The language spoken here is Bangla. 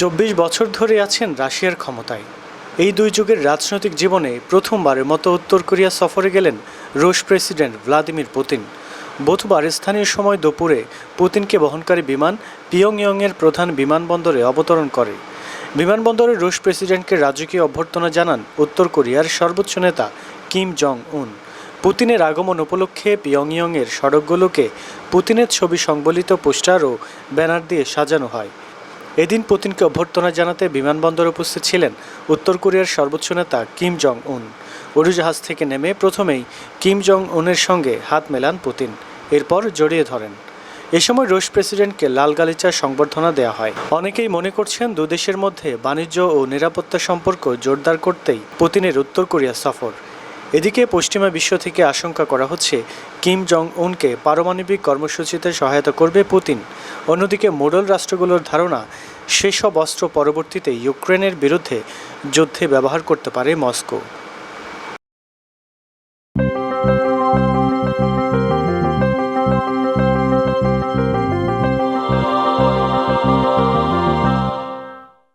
চব্বিশ বছর ধরে আছেন রাশিয়ার ক্ষমতায়। এই দুই যুগের রাজনৈতিক জীবনে প্রথমবারের মতো উত্তর কোরিয়া সফরে গেলেন রুশ প্রেসিডেন্ট ভ্লাদিমির পুতিন। বুধবার স্থানীয় সময় দুপুরে পুতিনকে বহনকারী বিমান পিয়ংইয়ংয়ের প্রধান বিমানবন্দরে অবতরণ করে। বিমানবন্দরে রুশ প্রেসিডেন্টকে রাজকীয় অভ্যর্থনা জানান উত্তর কোরিয়ার সর্বোচ্চ নেতা কিম জং উন পুতিনের আগমন উপলক্ষে পিয়ংইয়ংয়ের সড়কগুলোকে পুতিনের ছবি সংবলিত পোস্টার ও ব্যানার দিয়ে সাজানো হয়। এদিন পুতিনকে অভ্যর্থনা জানাতে বিমানবন্দরে উপস্থিত ছিলেন উত্তর কোরিয়ার সর্বোচ্চ নেতা কিম জং উন উড়োজাহাজ থেকে নেমে প্রথমেই কিম জং উনের সঙ্গে হাত মেলান পুতিন, এরপর জড়িয়ে ধরেন। এ সময় রুশ প্রেসিডেন্টকে লাল গালিচার সংবর্ধনা দেওয়া হয়। অনেকেই মনে করছেন দুদেশের মধ্যে বাণিজ্য ও নিরাপত্তা সম্পর্ক জোরদার করতেই পুতিনের উত্তর কোরিয়া সফর। এদিকে পশ্চিমা বিশ্ব থেকে আশঙ্কা করা হচ্ছে, কিম জং উনকে পারমাণবিক কর্মসূচিতে সহায়তা করবে পুতিন। অন্যদিকে মোডল রাষ্ট্রগুলোর ধারণা, সেসব অস্ত্র পরবর্তীতে ইউক্রেনের বিরুদ্ধে যুদ্ধে ব্যবহার করতে পারে মস্কো।